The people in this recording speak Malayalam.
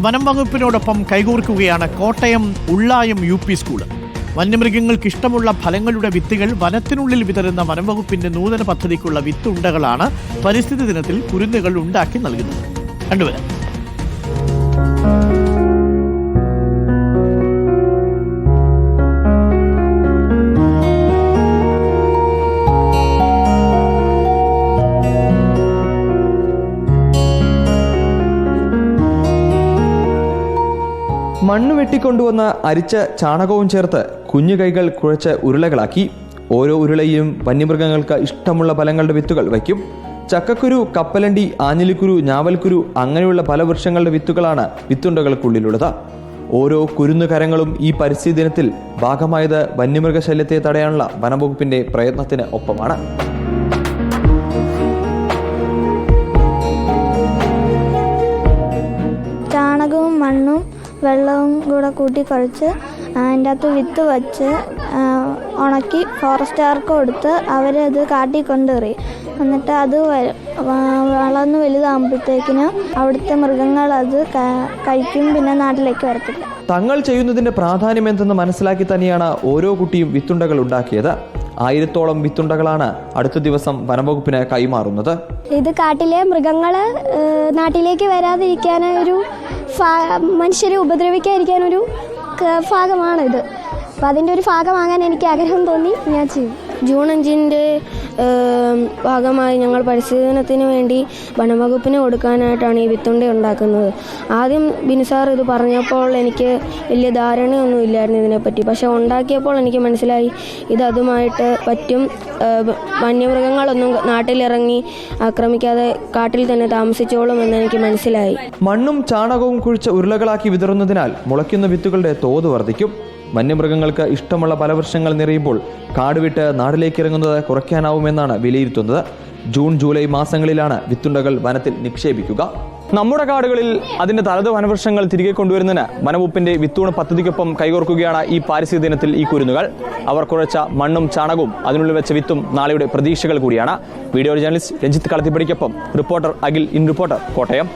വനം വകുപ്പിനോടൊപ്പം കൈകോർക്കുകയാണ് Kottayam Ullayam U P school വന്യമൃഗങ്ങൾക്ക് ഇഷ്ടമുള്ള ഫലങ്ങളുടെ വിത്തുകൾ വനത്തിനുള്ളിൽ വിതരുന്ന വനംവകുപ്പിന്റെ നൂതന പദ്ധതിക്കുള്ള വിത്തുണ്ടകളാണ് പരിസ്ഥിതി ദിനത്തിൽ കുരുന്നുകൾ ഉണ്ടാക്കി നൽകുന്നത്. കണ്ടുവരാം. മണ്ണ് വെട്ടിക്കൊണ്ടുവന്ന അരിച്ച ചാണകവും ചേർത്ത് കുഞ്ഞു കൈകൾ കുഴച്ച് ഉരുളകളാക്കി. ഓരോ ഉരുളയും വന്യമൃഗങ്ങൾക്ക് ഇഷ്ടമുള്ള ഫലങ്ങളുടെ വിത്തുകൾ വയ്ക്കും. ചക്കക്കുരു കപ്പലണ്ടി ആഞ്ഞിലിക്കുരു ഞാവൽക്കുരു അങ്ങനെയുള്ള പല വൃക്ഷങ്ങളുടെ വിത്തുകളാണ് വിത്തുണ്ടകൾക്കുള്ളിലുള്ളത്. ഓരോ കുരുന്നു കരങ്ങളും ഈ പരിസ്ഥിതി ദിനത്തിൽ ഭാഗമായത് വന്യമൃഗശല്യത്തെ തടയാനുള്ള വനംവകുപ്പിന്റെ പ്രയത്നത്തിന് ഒപ്പമാണ്. വെള്ളവും കൂടെ കൂട്ടി കുഴച്ച് അതിന്റെ അകത്ത് വിത്ത് വച്ച് ഉണക്കി ഫോറസ്റ്റുകാർക്ക് കൊടുത്ത് അവരത് കാട്ടി കൊണ്ടെറിയും എന്നിട്ട് അത് വളർന്ന് വലുതാകുമ്പോഴത്തേക്കിന് അവിടുത്തെ മൃഗങ്ങൾ അത് കഴിക്കും പിന്നെ നാട്ടിലേക്ക് വരത്തില്ല. തങ്ങൾ ചെയ്യുന്നതിന്റെ പ്രാധാന്യം എന്തെന്ന് മനസ്സിലാക്കി തന്നെയാണ് ഓരോ കുട്ടിയും വിത്തുണ്ടകൾ ഉണ്ടാക്കിയത്. ആയിരത്തോളം വിത്തുണ്ടകളാണ് അടുത്ത ദിവസം വനംവകുപ്പിന് കൈമാറുന്നത്. ഇത് കാട്ടിലെ മൃഗങ്ങൾ നാട്ടിലേക്ക് വരാതിരിക്കാൻ ഒരു മനുഷ്യരെ ഉപദ്രവിക്കാതിരിക്കാനൊരു ഭാഗമാണിത്. അപ്പം അതിന്റെ ഒരു ഭാഗമാകാൻ എനിക്ക് ആഗ്രഹം തോന്നി ഞാൻ ചെയ്യും. ജൂൺ അഞ്ചിന്റെ ഭാഗമായി ഞങ്ങൾ പരിശീലനത്തിന് വേണ്ടി വനംവകുപ്പിന് കൊടുക്കാനായിട്ടാണ് ഈ വിത്തുണ്ട ഉണ്ടാക്കുന്നത്. ആദ്യം ബിനുസാർ ഇത് പറഞ്ഞപ്പോൾ എനിക്ക് വലിയ ധാരണയൊന്നും ഇല്ലായിരുന്നു ഇതിനെപ്പറ്റി. പക്ഷെ ഉണ്ടാക്കിയപ്പോൾ എനിക്ക് മനസ്സിലായി ഇത് അതുമായിട്ട് പറ്റും. വന്യമൃഗങ്ങളൊന്നും നാട്ടിലിറങ്ങി ആക്രമിക്കാതെ കാട്ടിൽ തന്നെ താമസിച്ചോളും എന്ന് എനിക്ക് മനസ്സിലായി. മണ്ണും ചാണകവും കുഴിച്ച ഉരുളകളാക്കി വിതറുന്നതിനാൽ മുളയ്ക്കുന്ന വിത്തുകളുടെ തോത് വർദ്ധിക്കും. വന്യമൃഗങ്ങൾക്ക് ഇഷ്ടമുള്ള പല വൃക്ഷങ്ങൾ നിറയുമ്പോൾ കാട് വിട്ട് ഇറങ്ങുന്നത് കുറയ്ക്കാനാവുമെന്നാണ് വിലയിരുത്തുന്നത്. ജൂൺ ജൂലൈ മാസങ്ങളിലാണ് വിത്തുണ്ടകൾ വനത്തിൽ നിക്ഷേപിക്കുക. നമ്മുടെ കാടുകളിൽ അതിന്റെ തലത് വനവൃക്ഷങ്ങൾ തിരികെ കൊണ്ടുവരുന്നതിന് വനവകുപ്പിന്റെ വിത്തൂണ് പദ്ധതിക്കൊപ്പം കൈകോർക്കുകയാണ് ഈ പാരിസ്ഥിതിക ദിനത്തിൽ ഈ കുരുന്നുകൾ. അവർ കുഴച്ച മണ്ണും ചാണകവും അതിനുള്ളിൽ വെച്ച വിത്തും നാളെയുടെ പ്രതീക്ഷകൾ കൂടിയാണ്. Video journalist Ranjith കളത്തിപ്പടിക്കൊപ്പം reporter Akhil in reporter Kottayam.